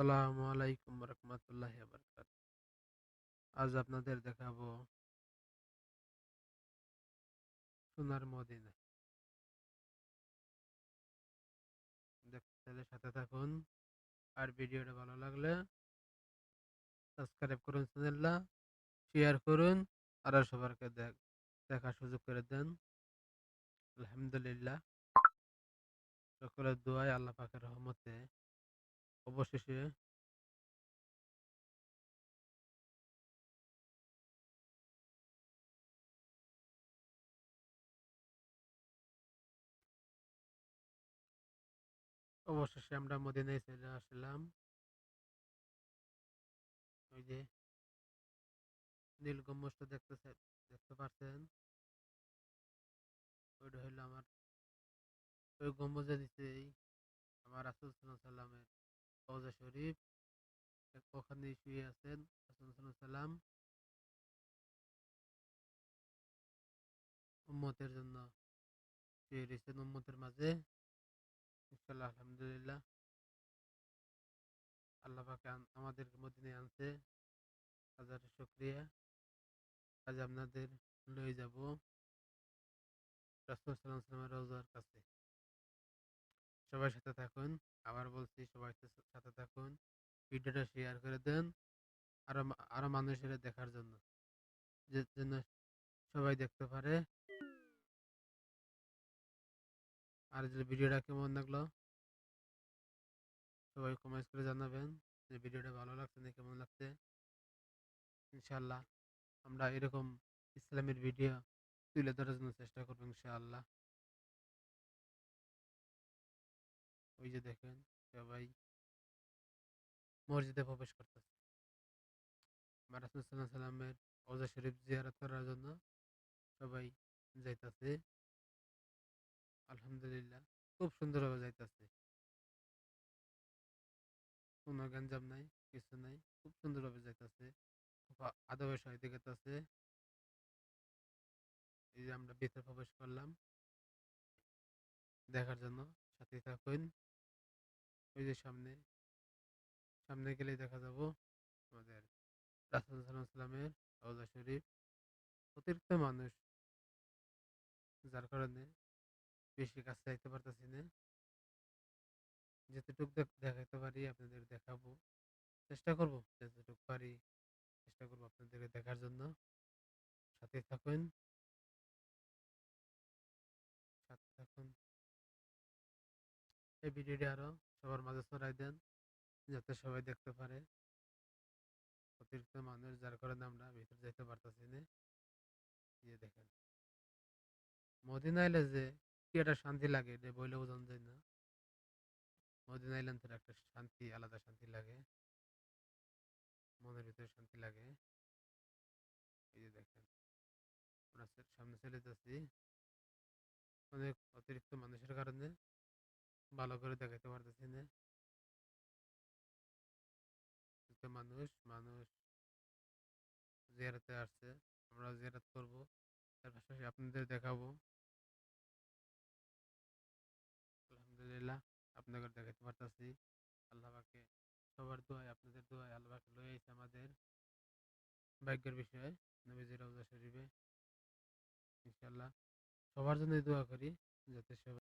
আসসালামু আলাইকুম রহমতুল্লাহ আজ আপনাদের দেখাবো সোনার মদিনা দেখতে সাথে থাকুন। আর ভিডিওটা ভালো লাগলে সাবস্ক্রাইব করুন চ্যানেলটা শেয়ার করুন, আর সবারকে দেখ, দেখার সুযোগ করে দেন। আলহামদুলিল্লাহ। সকলের দোয়ায় আল্লাহ রহমতে অবশেষে অবশেষে আমরা মদিনায় চলে আসলাম। ওই যে নীল গম্বুজটা দেখতে দেখতে পাচ্ছেন ওইটা হইল আমার ওই গম্বুজের নিচেই, আমার রাসুল সাল্লামের রওজা শরীফ ওখানে শুয়ে আছেন উম্মতের জন্য শুয়ে রয়েছেন উম্মতের মাঝে। ইনশাল্লাহ আলহামদুলিল্লাহ। আমাদের মদিনে আনছে। হাজার শুক্রিয়া। আজ আপনাদের লয়ে যাব। রাসুল সাল্লাম সাল্লামের রোজার কাছে। সবার সাথে থাকুন। আবার বলছি সবাই সাথে থাকুন। ভিডিওটা শেয়ার করে দেন। আরও আরও মানুষের দেখার জন্য। যে জন্য সবাই দেখতে পারে। আর যে ভিডিওটা কেমন লাগল? সবাই কমেন্ট করে জানাবেন যে ভিডিওটা ভালো লাগছে না কেমন লাগছে। ইনশাল্লাহ আমরা এরকম ইসলামের ভিডিও তুলে ধরার জন্য চেষ্টা করব ইনশাআল্লাহ। ওই যে দেখেন, সবাই মসজিদে প্রবেশ করতেছে। আমার সাল্লামের ওজা শরীফ জিয়ারত করার জন্য সবাই যাইতাছে। আলহামদুলিল্লাহ, খুব সুন্দরভাবে যাইতাছে। কোনো গ্যাঞ্জাম নাই, কিছু নাই, খুব সুন্দরভাবে যাইতাছে। আদবের সহিত গেতাছে এই যে আমরা ভিতরে প্রবেশ করলাম। দেখার জন্য সাথে থাকুন। ওই যে সামনে সামনে গেলেই দেখা যাব আমাদের রাসুল সাল্লামের শরীফ। অতিরিক্ত মানুষ, যার কারণে বেশি কাছে যাইতে পারতেছি না। যেতটুকু দেখাতে পারি আপনাদের দেখাবো। চেষ্টা করব, যতটুকু পারি চেষ্টা করব আপনাদেরকে দেখার জন্য। সাথে থাকুন। সাথে থাকুন। এই ভিডিওটি আরও সবার মাঝে ছড়াই দেন, যাতে সবাই দেখতে পারে। অতিরিক্ত মানুষ যার কারণে আমরা ভিতরে যেতে পারতেছি না। যে দেখেন। মদিনা এলে যে কি একটা শান্তি লাগে, এটা বইলে বোঝানো যায় না। মদিনা এলেন তো একটা শান্তি, আলাদা শান্তি লাগে। মনের ভিতরে শান্তি লাগে। এই যে দেখেন। আমরা সামনে চলে যাচ্ছি। অনেক অতিরিক্ত মানুষের কারণে ভালো করে দেখাতে পারতেছি না। মানুষ মানুষ, জিয়ারতে আসছে, আমরা জিয়ারত করব, তার পাশাপাশি আপনাদের দেখাবো। আলহামদুলিল্লাহ, আপনাদের দেখাতে পারতেছি। আল্লাহ পাকে সবার দোয়ায়, আপনাদের দোয়ায় আল্লাহ পাকে লয়ে আইছে আমাদের। ভাগ্যের বিষয়ে নবীজি রওজা শরীফে ইনশাল্লাহ সবার জন্য দোয়া করি, যাতে সবাই